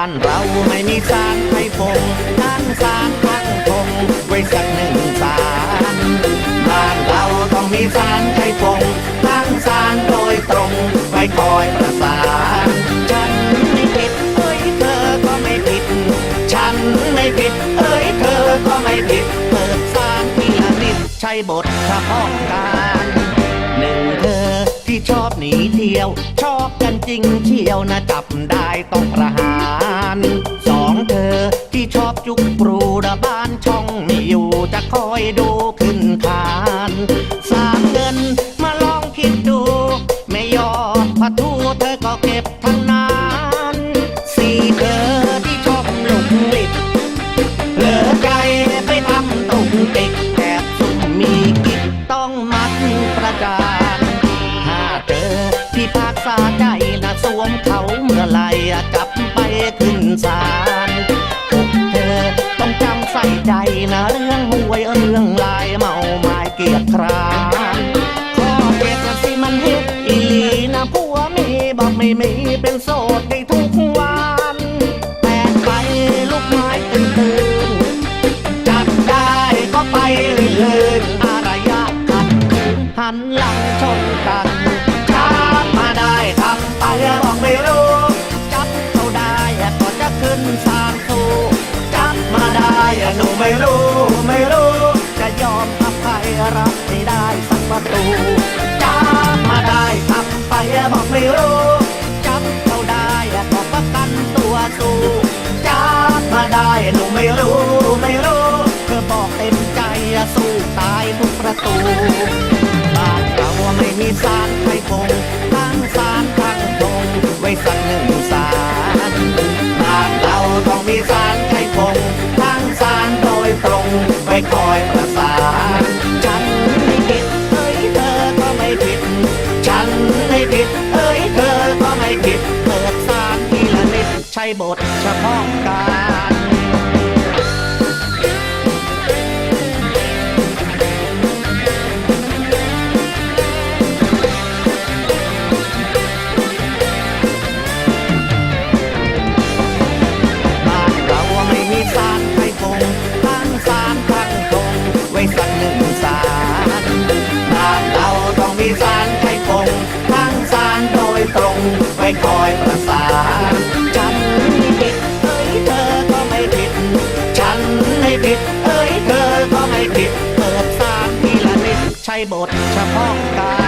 านเราไม่มีสารไทยพงตั้งสารตั้งพงไว้สักหนึ่งสารบ้านเราต้องมีสารไทยพงตั้งสารโดยตรงไว้คอยประสานฉันไม่ผิดเอ้ยเธอก็ไม่ผิด ฉันไม่ผิดเอ้ยเธอก็ไม่ผิด เปิดสารทีละนิดใช่บทเฉพาะการหนึ่งเธอที่ชอบหนีเที่ยวชอบ จริงเที่ยวนะจับได้ต้องประหารสองเธอที่ชอบจุกปรูระบ้านช่องมีอยู่จะคอยดูขึ้นคาน วมเขาเมื่อไหรอะกลับไปขึ้นศาลพวกเธอต้องจำใส่ใจนะเรื่องหวยเรื่องลายเมาไม้เกียรติคร้านข้อเก็บนะสิมันเฮ็ดอีลีนะผัวมีบอกไม่มีเป็นโสดได้ทุกวันแปลกไปลูกไม้ตื่นตื่นจับได้ก็ไปเลยๆอารยะขัดขืนหันหลัง ไม่รู้ไม่รู้ จะยอมอภัยรับไม่ได้สักประตูจับมาได้ทำไปบอกไม่รู้จับเขาได้ก็ประกันตัวสู้จับมาได้หนูไม่รู้ไม่รู้เธอบอกเต็มใจสู้ตายทุกประตูบ้านเราไม่มีสารไทยคงตั้งสารตั้งตรงไว้สักหนึ่งสารบ้านเราต้องมีสาร บทเฉพาะการ ใช่บทเฉพาะการ